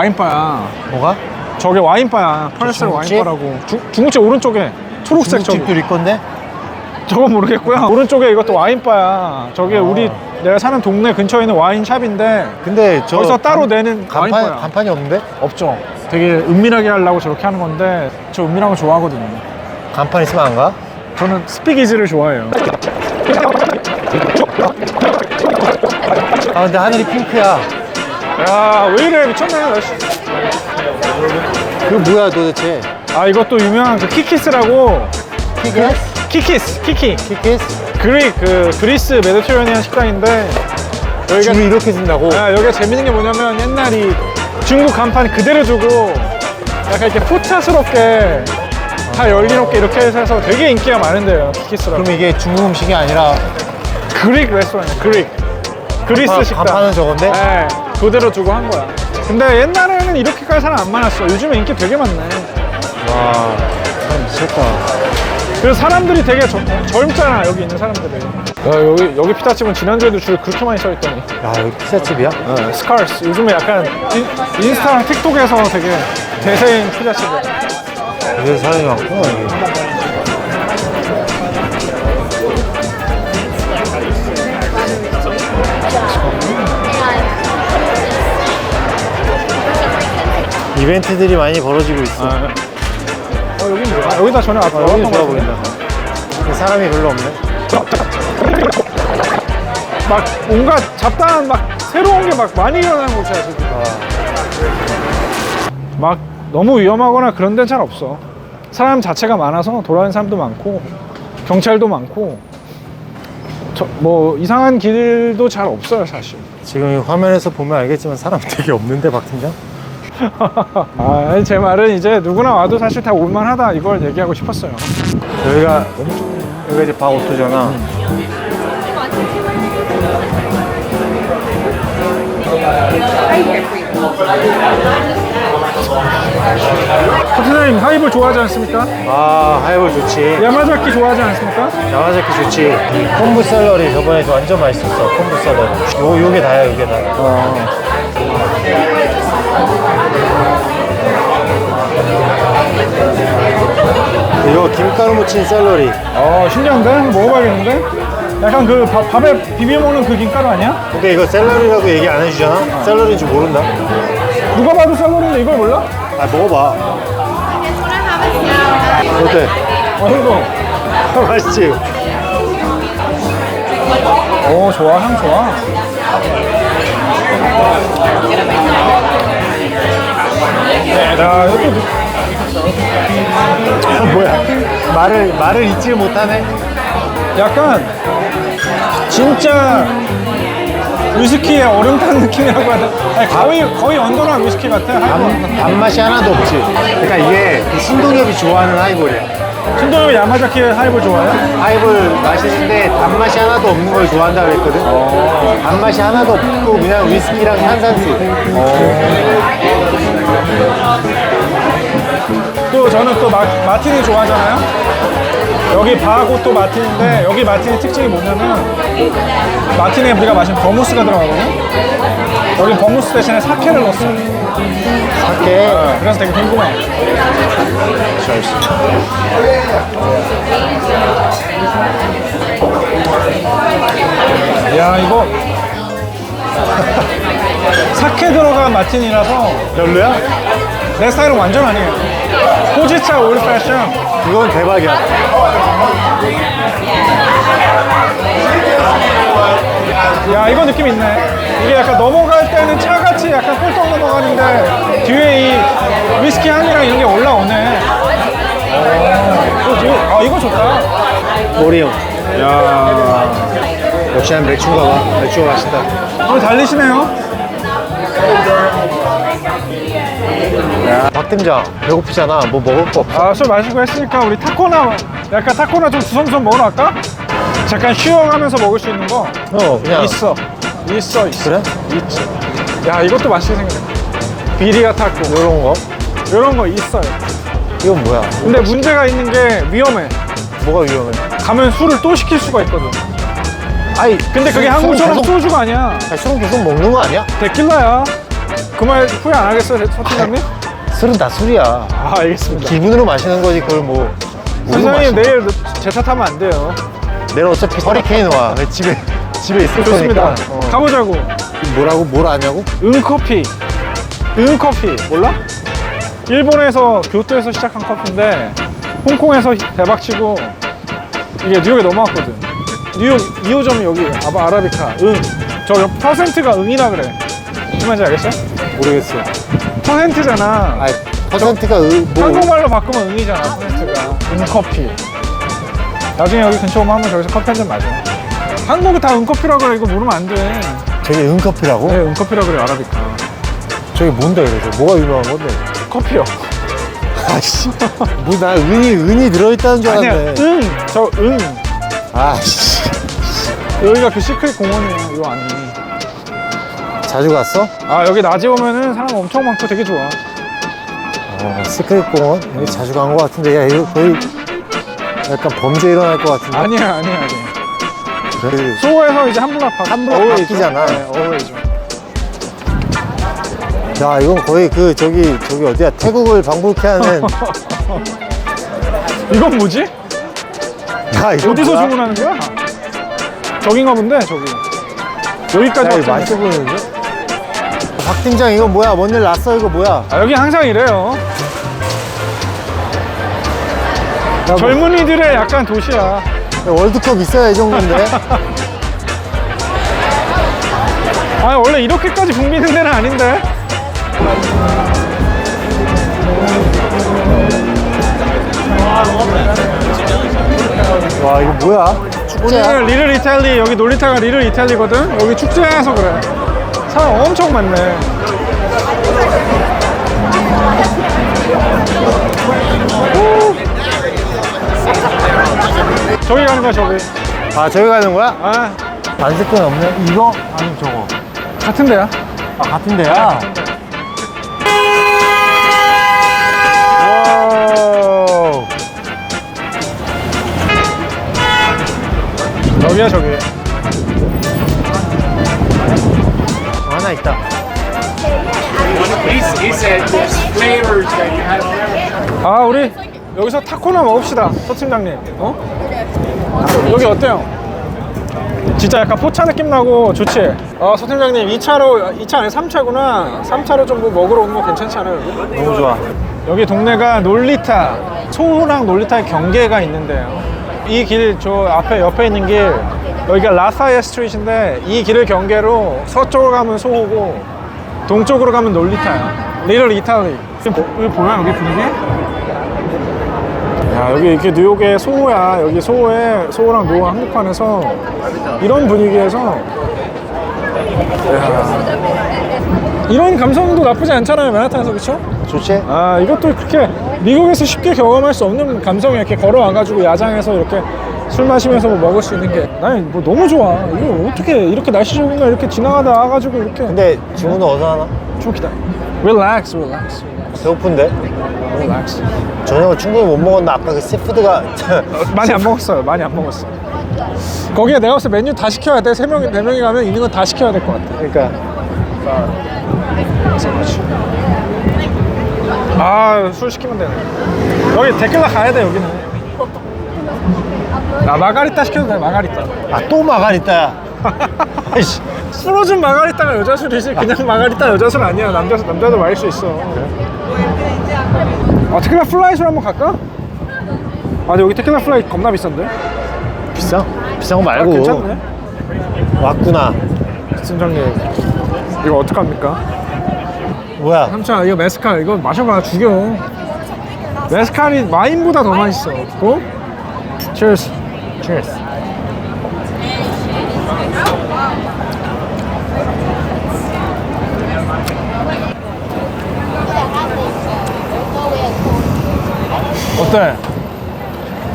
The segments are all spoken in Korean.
와인바야. 뭐가? 저게 와인바야. 중국집? 와인바라고. 중, 중국집 오른쪽에 초록색 저기. 중국집도 있건데? 저건 모르겠고요. 오른쪽에 이것도 와인바야. 저게 아. 우리 내가 사는 동네 근처에 있는 와인샵인데 근데 저 거기서 따로 내는 간판, 와인바야. 간판이 없는데? 없죠. 되게 은밀하게 하려고 저렇게 하는 건데 저 은밀한 거 좋아하거든요. 간판 있으면 안 가? 저는 스피기즈를 좋아해요. 아 근데 하늘이 핑크야 야, 왜 이래? 미쳤네. 날씨. 그거 뭐야 도대체 아, 이것도 유명한 그 키키스라고. 키키스? 키키스, 키키. 키키스? 그리, 그, 그리스 메디테리아니안 식당인데 여기가 줄을 이렇게 쓴다고? 아, 여기가 재밌는 게 뭐냐면 옛날 이 중국 간판 그대로 두고 약간 이렇게 포차스럽게 다 열리놓게 이렇게 해서 되게 인기가 많은데요. 키키스라고. 그럼 이게 중국 음식이 아니라 그릭 레스토랑이야, 그릭. 그리스 간판- 식당. 간판은 저건데? 네, 그대로 두고 한 거야. 근데 옛날에는 이렇게까지 사람 안 많았어. 요즘에 인기 되게 많네. 와참 미쳤다 그래서 사람들이 되게 저- 젊잖아, 여기 있는 사람들이. 야, 여기, 여기 피자집은 지난주에도 줄 그렇게 많이 서 있더니. 야 여기 피자집이야? 스카르스. 요즘에 약간 인, 인스타랑 틱톡에서 되게 대세인 피자집이야. 여기서 사람이 많구나 여기 이벤트들이 많이 벌어지고 있어 아, 어, 여기 뭐야? 여기다 전에 아까 여기 좋아 거 보인다 근데 사람이 별로 없네 막 온갖 잡다한 막 새로운 게 막 많이 일어나는 곳이야, 지금. 막 너무 위험하거나 그런 데는 잘 없어. 사람 자체가 많아서 돌아다니는 사람도 많고 경찰도 많고 저, 뭐 이상한 길도 잘 없어요, 사실. 지금 이 화면에서 보면 알겠지만 사람 되게 없는데 박 팀장? 아, 제 말은 이제 누구나 와도 사실 다 올만하다 이걸 얘기하고 싶었어요. 여기가 여기가 이제 박오토잖아. 코트나님 하이볼 좋아하지 않습니까? 아 하이볼 좋지. 야마자키 좋아하지 않습니까? 야마자키 좋지. 콤부 샐러리 저번에 완전 맛있었어 콤부 샐러리. 요, 요게 다야 요게 다야 이거 김가루 묻힌 샐러리 어, 신기한데? 먹어봐야겠는데? 약간 그 밥, 밥에 비벼 먹는 그 김가루 아니야? 근데 이거 샐러리라고 얘기 안 해주잖아? 샐러리인 줄 모른다 누가 봐도 샐러리인데 이걸 몰라? 아 먹어봐 어때? 어, 이거. 맛있지? 오, 좋아, 향 좋아. 야, 이것도 뭐야? 말을 말을 잊지 못하네. 약간 진짜 위스키의 얼음탄 느낌이라고 돼. 아니, 거의, 거의 언더한 위스키 같아. 하이볼. 단, 단맛이 하나도 없지. 그러니까 이게 그 신동엽이 좋아하는 하이볼이야. 신동엽 야마자키 하이볼 좋아해? 하이볼 마시는데 단맛이 하나도 없는 걸 좋아한다 그랬거든. 단맛이 하나도 없고 그냥 위스키랑 탄산수 또 저는 또 마, 마티니 좋아하잖아요. 여기 바하고 또 마티니인데 여기 마티니 특징이 뭐냐면 마티니에 우리가 마시는 버무스가 들어가거든요. 여기 버무스 대신에 사케를 넣었어요. 사케 그래서 되게 궁금해. 야 이거 사케 들어간 마티니라서 별로야? 내 스타일은 완전 아니에요. 호지차 올 패션. 그건 대박이야. 야 이거 느낌 있네. 이게 약간 넘어갈 때는 차같이 약간 꿀떡 넘어가는데 뒤에 이 위스키 향이랑 이런 게 올라오네. 오, 이거, 이거- 아 이거 좋다. 오리온 야. 역시 난 맥주가 봐. 맥주가 맛있다. 오늘 달리시네요 박 팀장 배고프잖아 뭐 먹을 거 없어? 아술 마시고 했으니까 우리 타코나 약간 타코나 좀 주섬주섬 먹으러 갈까? 잠깐 쉬어가면서 먹을 수 있는 거 어 그냥 있어 있어 있어 그래? 있지 야 이것도 맛있게 생겼네 비리가 타코 이런 거? 이런 거 있어요 이건 뭐야? 근데 문제가 있는 게 위험해 뭐가 위험해? 가면 술을 또 시킬 수가 있거든. 아니 근데 그게 술- 한국처럼 계속, 소주가 아니야. 아니, 술은 계속 먹는 거 아니야? 데킬라야. 그 말 후회 안 하겠어요, 서팀장님? 술은 다 술이야. 아, 알겠습니다. 기분으로 마시는 거지 그걸 뭐. 우리로 선생님 내일 제 탓하면 안 돼요. 내일 어차피 허리케인 와. 집에 집에 있을 좋습니다. 거니까. 어. 가보자고. 뭐라고 뭘 아냐고? 응커피. 응커피 몰라? 일본에서 교토에서 시작한 커피인데 홍콩에서 대박치고 이게 뉴욕에 넘어왔거든. 뉴욕 2호점이 여기 아바 아라비카 응. 저 옆- 퍼센트가 응이라 그래. 무슨 말인지 알겠어? 모르겠어. 퍼센트잖아. 아 퍼센트가 의- 뭐. 한국말로 바꾸면 응이잖아 퍼센트가. 응커피. 나중에 여기 근처 오면 한번 저기서 커피 한 잔 마셔. 한국이 다 응커피라 그래 이거 모르면 안 돼. 저게 은커피라고? 네 응커피라 그래 아라비카. 저게 뭔데 그래서 뭐가 유명한 건데? 커피요. 아씨. 뭐나 은이 은이 들어있다는 줄 아니야 알았네. 응 저 응. 아씨. 여기가 그 시크릿 공원이에요 요 안이 자주 갔어? 아 여기 낮에 오면은 사람 엄청 많고 되게 좋아 어, 시크릿 공원 여기 자주 간거 같은데 야 이거 거의 약간 범죄 일어날 것 같은데. 아니야 아니야 아니야 그래. 소호에서 이제 한분 앞 한분 앞 바뀌잖아. 네 어웨이죠 야 이건 거의 그 저기 저기 어디야 태국을 방불케 하는 이건 뭐지? 야 이거 어디서 뭐야? 주문하는 거야? 저긴가 본데 저기 여기까지 야 이거 왔잖아. 맛있어 보이는데? 박 팀장 이거 뭐야? 뭔 일 났어 이거 뭐야? 아, 여기 항상 이래요. 야, 뭐, 젊은이들의 약간 도시야. 야, 월드컵 있어야 이 정도인데? 아 원래 이렇게까지 붐비는 데는 아닌데. 와 이거 뭐야? 축제야? 오늘 리를 이탈리 여기 놀리타가 리를 이탈리거든. 여기 축제해서 그래. 사람 엄청 많네. 오. 저기 가는 거야 저기. 아 저기 가는 거야? 아 반스권 없네? 이거? 아니 저거 같은 데야. 아 같은 데야? 와우 여기야 저기. 하나 있다 never 아 우리 여기서 타코나 먹읍시다 서 팀장님 어? 여기 어때요? 진짜 약간 포차 느낌 나고 좋지? 아서 팀장님 2차로 2차 아니 3차구나 3차로 좀 뭐 먹으러 오는 거 괜찮지 않아요 여기? 너무 좋아 여기 동네가 놀리타 소호랑 놀리타의 경계가 있는데요 이 길 저 앞에 옆에 있는 길 여기가 라사예 스트리트인데 이 길을 경계로 서쪽으로 가면 소호고 동쪽으로 가면 놀리타야 리를 이탈리 지금 보- 여기 보여 여기 분위기? 야 여기 이렇게 뉴욕의 소호야 여기 소호에 소호랑 노호 한복판에서 이런 분위기에서 야, 이런 감성도 나쁘지 않잖아요 맨하탄에서 그쵸? 좋지? 아 이것도 그렇게 미국에서 쉽게 경험할 수 없는 감성이야 이렇게 걸어와가지고 야장에서 이렇게 술 마시면서 뭐 먹을 수 있는 게. 나는 뭐 너무 좋아. 이거 어떻게 이렇게 날씨 좋은 날 이렇게 지나가다 와가지고 이렇게. 근데 주문은 어디서 하나? 좀 기다려. Relax relax. 배고픈데? relax. 저녁을 충분히 못 먹었나? 아까 그 시푸드가 많이 안 먹었어요. 많이 안 먹었어 거기에 내가 봤을 때 메뉴 다 시켜야 돼. 세 명이 네 명이 가면 있는 건 다 시켜야 될 것 같아. 그러니까. 아 술 시키면 되네. 여기 데킬라 가야 돼 여기는 아 마가리타 시켜도 돼 마가리타. 아 또 마가리타야? 아이씨 프로즌 마가리타가 여자 술이지? 그냥 마가리타 여자 술 아니야. 남자 남자도 마실 수 있어. 아 테킬라 플라이 술 한번 갈까? 아 여기 테킬라 플라이 겁나 비싼데? 비싸? 비싼 거 아, 말고. 괜찮네. 왔구나. 팀장님 이거 어떡합니까? 뭐야? 삼촌 이거 메스칼 이거 마셔봐 죽여. 메스칼이 와인보다 더 맛있어. 고? Cheers Cheers 어때?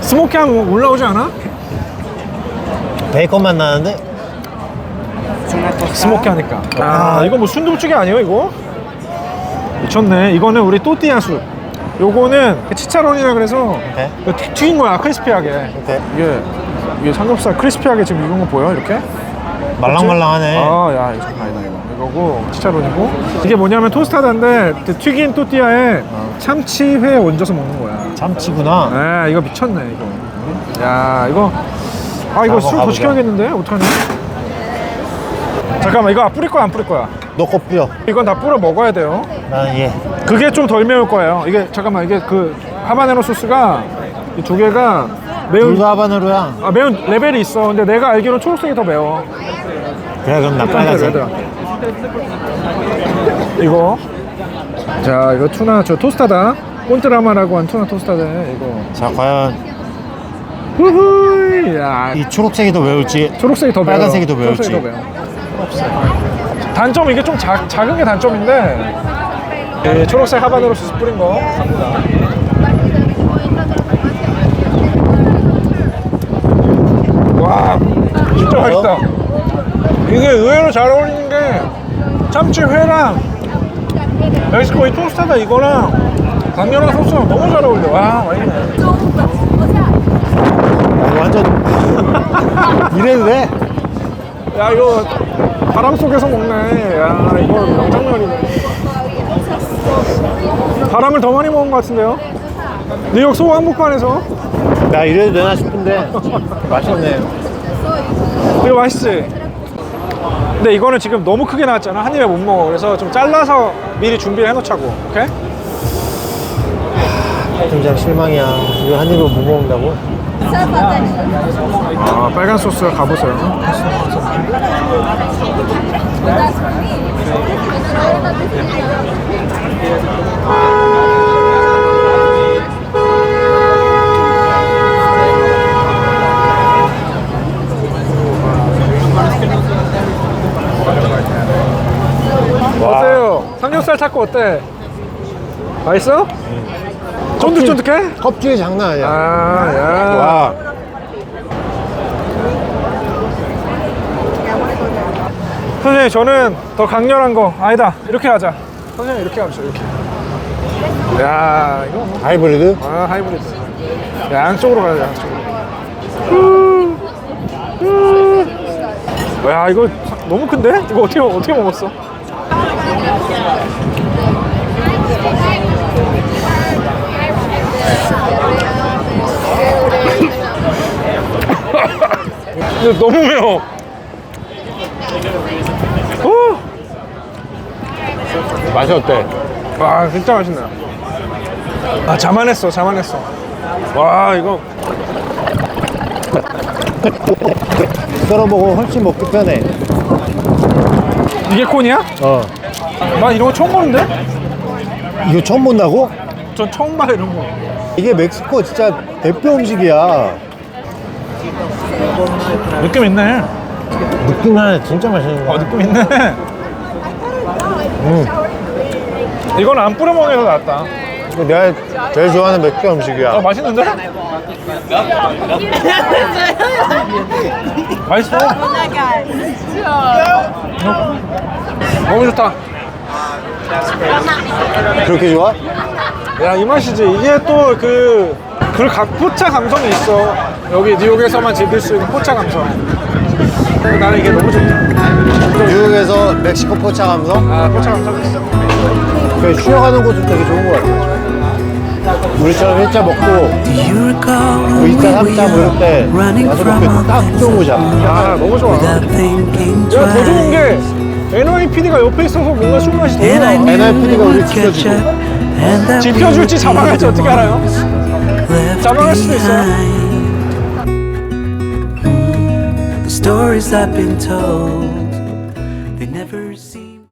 스모키하면 올라오지 않아? 베이컨 맛 나는데? 스모키 하니까 아 이거 뭐 순두부찌개 아니에요 이거? 미쳤네 이거는 우리 또띠아 술 요거는 그 치차론이라 그래서 네? 이거 튀- 튀긴 거야 크리스피하게. 이렇게 이게 이게 삼겹살 크리스피하게 지금 익은 거 보여 이렇게? 말랑말랑하네. 아야 이거 장난 아니다 이거 이거고 치차론이고. 이게 뭐냐면 토스타다인데 그 튀긴 또띠아에 참치회 얹어서 먹는 거야. 참치구나. 아 이거 미쳤네 이거. 야 이거. 아 이거 한번 술 더 가보자. 시켜야겠는데? 어떡하냐 잠깐만 이거 뿌릴 거야 안 뿌릴 거야? 너 거 뿌려. 이건 다 뿌려 먹어야 돼요. 나는 얘. 그게 좀 덜 매울 거예요 이게 잠깐만 이게 그 하바네로 소스가 이 두 개가 매운 둘다 하바네로야. 아 매운 레벨이 있어 근데 내가 알기로는 초록색이 더 매워 그래 그럼 나 빨간색. 얘들아. 이거 자 이거 투나 저 토스타다 꼰트라마라고 한 투나 토스타다 이거 자 과연 후후 야 이 초록색이 더 매울지. 초록색이 더 매워 빨간색이 더 매울지. 초록색이 더 매워 단점 이게 좀 작, 작은 게 단점인데 이 초록색 하바네로 소스 뿌린 거. 갑니다. 와 진짜 맛있다. 이게 의외로 잘 어울리는 게 참치 회랑 멕시코 이 토스타다 이거랑 강렬한 소스랑 너무 잘 어울려. 와 맛있네. 아, 완전 이래도 돼? 야 이거 바람 속에서 먹네. 야 이거 명장면이네 바람을 더 많이 먹은 것 같은데요 뉴욕 소 한복판에서 나 이래도 되나 싶은데 맛있네. 이거 맛있지 근데 이거는 지금 너무 크게 나왔잖아 한 입에 못 먹어 그래서 좀 잘라서 미리 준비를 해놓자고 오케이? 굉장히 실망이야. 이거 한 입에 못 먹는다고? 아 빨간 소스 가보세요 어때요? 삼겹살 타코 어때? 맛있어? 쫀득쫀득해? 껍질이 장난 아니야. 아, 야. 와. 선생님, 저는 더 강렬한 거. 아니다. 이렇게 하자. 선생님, 이렇게 하죠, 이렇게. 야, 이거 뭐. 하이브리드? 아, 하이브리드. 야, 양쪽으로 가자, 양쪽으로. 후, 후. 야, 이거 너무 큰데? 이거 어떻게, 어떻게 먹었어? 너무 매워. 오! 맛이 어때? 와 진짜 맛있네 아 자만했어 자만했어 와 이거 썰어 먹으면 훨씬 먹기 편해. 이게 콘이야? 어. 나 이런 거 처음 보는데? 이거 처음 본다고? 전 처음 봐 이런 거 이게 멕시코 진짜 대표 음식이야. 느낌 있네 느낌만 진짜 맛있는 어 거야. 느낌 있네 음. 이건 안 뿌려 먹는 게 더 낫다 이거 내가 제일 좋아하는 멕시코 음식이야. 어 맛있는데? 맛있어 너무 좋다 그렇게 좋아? 야 이 맛이지 이게 또 그 그 각 포차 감성이 있어 여기 뉴욕에서만 즐길 수 있는 포차 감성 나는 이게 너무 좋다 뉴욕에서 멕시코 포차 감성? 아 포차 감성 있어 그 쉬어가는 곳은 되게 좋은 것 같아. 우리처럼 일자 먹고 You recall 뭐 when 2차, we 3차 뭐 were 이럴 때 running 와서 from 먹기 딱 좋은 곳이야. 아 너무 좋아 야더 좋은. 게 NYPD가 옆에 있어서 뭔가 술 맛이 더 나. NYPD가 우리 지켜주고. up and that 지켜줄지 잡아갈지 어떻게 알아요? 잡아갈 수도 있어요. stories I've been told